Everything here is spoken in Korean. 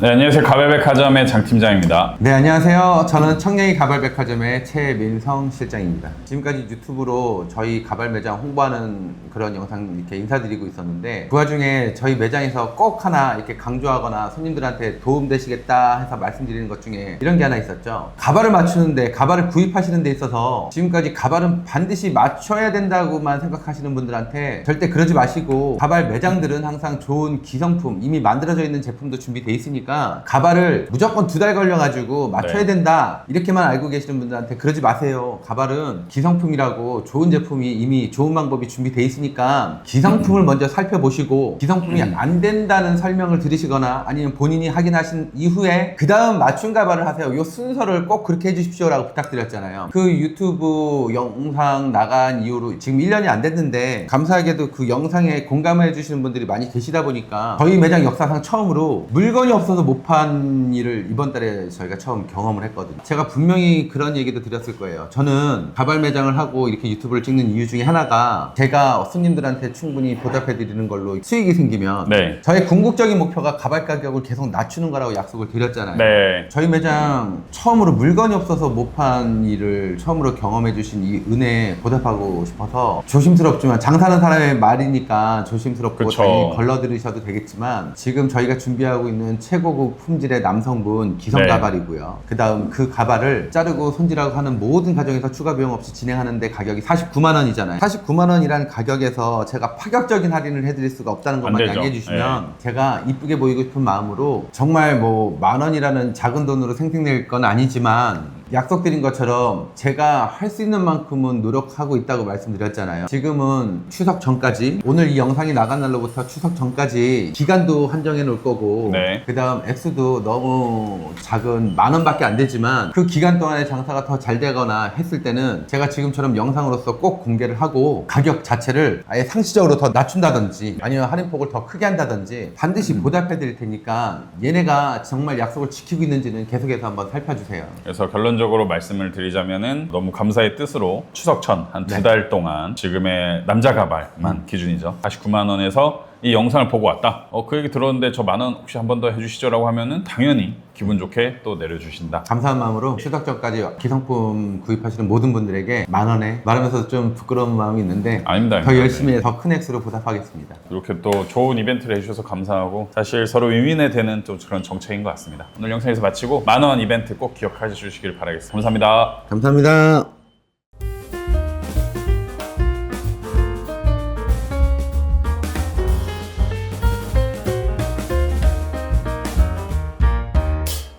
네, 안녕하세요. 가벨백화점의 장 팀장입니다. 네, 안녕하세요. 저는 청량리 가발백화점의 최민성 실장입니다. 지금까지 유튜브로 저희 가발 매장 홍보하는 그런 영상 이렇게 인사드리고 있었는데 그 와중에 저희 매장에서 꼭 하나 이렇게 강조하거나 손님들한테 도움 되시겠다 해서 말씀드리는 것 중에 이런 게 하나 있었죠. 가발을 맞추는데 가발을 구입하시는 데 있어서 지금까지 가발은 반드시 맞춰야 된다고만 생각하시는 분들한테 절대 그러지 마시고 가발 매장들은 항상 좋은 기성품 이미 만들어져 있는 제품도 준비돼 있으니까 가발을 무조건 두 달 걸려가지고 맞춰야 네. 된다. 이렇게만 알고 계시는 분들한테 그러지 마세요. 가발은 기성품이라고 좋은 제품이 이미 좋은 방법이 준비돼 있으니까 기성품을 먼저 살펴보시고 기성품이 안 된다는 설명을 들으시거나 아니면 본인이 확인하신 이후에 그 다음 맞춤 가발을 하세요. 요 순서를 꼭 그렇게 해주십시오라고 부탁드렸잖아요. 그 유튜브 영상 나간 이후로 지금 1년이 안 됐는데 감사하게도 그 영상에 공감해 주시는 분들이 많이 계시다 보니까 저희 매장 역사상 처음으로 물건이 없어서 못 판 일을 이번 달에 저희가 처음 경험을 했거든요. 제가 분명히 그런 얘기도 드렸을 거예요. 저는 가발 매장을 하고 이렇게 유튜브를 찍는 이유 중에 하나가 제가 손님들한테 충분히 보답해 드리는 걸로 수익이 생기면 네. 저의 궁극적인 목표가 가발 가격을 계속 낮추는 거라고 약속을 드렸잖아요. 네. 저희 매장 처음으로 물건이 없어서 못 판 일을 처음으로 경험해 주신 이 은혜에 보답하고 싶어서 조심스럽지만 장사하는 사람의 말이니까 조심스럽고 그쵸. 당연히 걸러 들으셔도 되겠지만 지금 저희가 준비하고 있는 최고 급 품질의 남성분 기성 네. 가발이고요. 그 다음 그 가발을 자르고 손질하고 하는 모든 과정에서 추가 비용 없이 진행하는데 가격이 49만 원이잖아요. 49만 원이라는 가격에서 제가 파격적인 할인을 해드릴 수가 없다는 것만 되죠. 양해해 주시면 제가 이쁘게 보이고 싶은 마음으로 정말 뭐 만 원이라는 작은 돈으로 생생낼 건 아니지만 약속드린 것처럼 제가 할 수 있는 만큼은 노력하고 있다고 말씀드렸잖아요. 지금은 추석 전까지 오늘 이 영상이 나간 날로부터 추석 전까지 기간도 한정해 놓을 거고 네. 그다음 액수도 너무 작은 만 원밖에 안 되지만 그 기간 동안에 장사가 더 잘 되거나 했을 때는 제가 지금처럼 영상으로서 꼭 공개를 하고 가격 자체를 아예 상시적으로 더 낮춘다든지 아니면 할인폭을 더 크게 한다든지 반드시 보답해 드릴 테니까 얘네가 정말 약속을 지키고 있는지는 계속해서 한번 살펴주세요. 그래서 결론 적으로 말씀을 드리자면은 너무 감사의 뜻으로 추석천 한두 네. 달 동안 지금의 남자 가발만 기준이죠. 49만 원에서 이 영상을 보고 왔다. 어, 그 얘기 들었는데 저 만 원 혹시 한 번 더 해주시죠라고 하면은 당연히 기분 좋게 또 내려주신다. 감사한 마음으로 추석 전까지 기성품 구입하시는 모든 분들에게 만 원에 말하면서 좀 부끄러운 마음이 있는데 아닙니다. 더 아닙니다. 열심히 해서 더큰 액수로 보답하겠습니다. 이렇게 또 좋은 이벤트를 해주셔서 감사하고 사실 서로 윈윈에 되는 또 그런 정책인 것 같습니다. 오늘 영상에서 마치고 만 원 이벤트 꼭 기억해 주시길 바라겠습니다. 감사합니다. 감사합니다.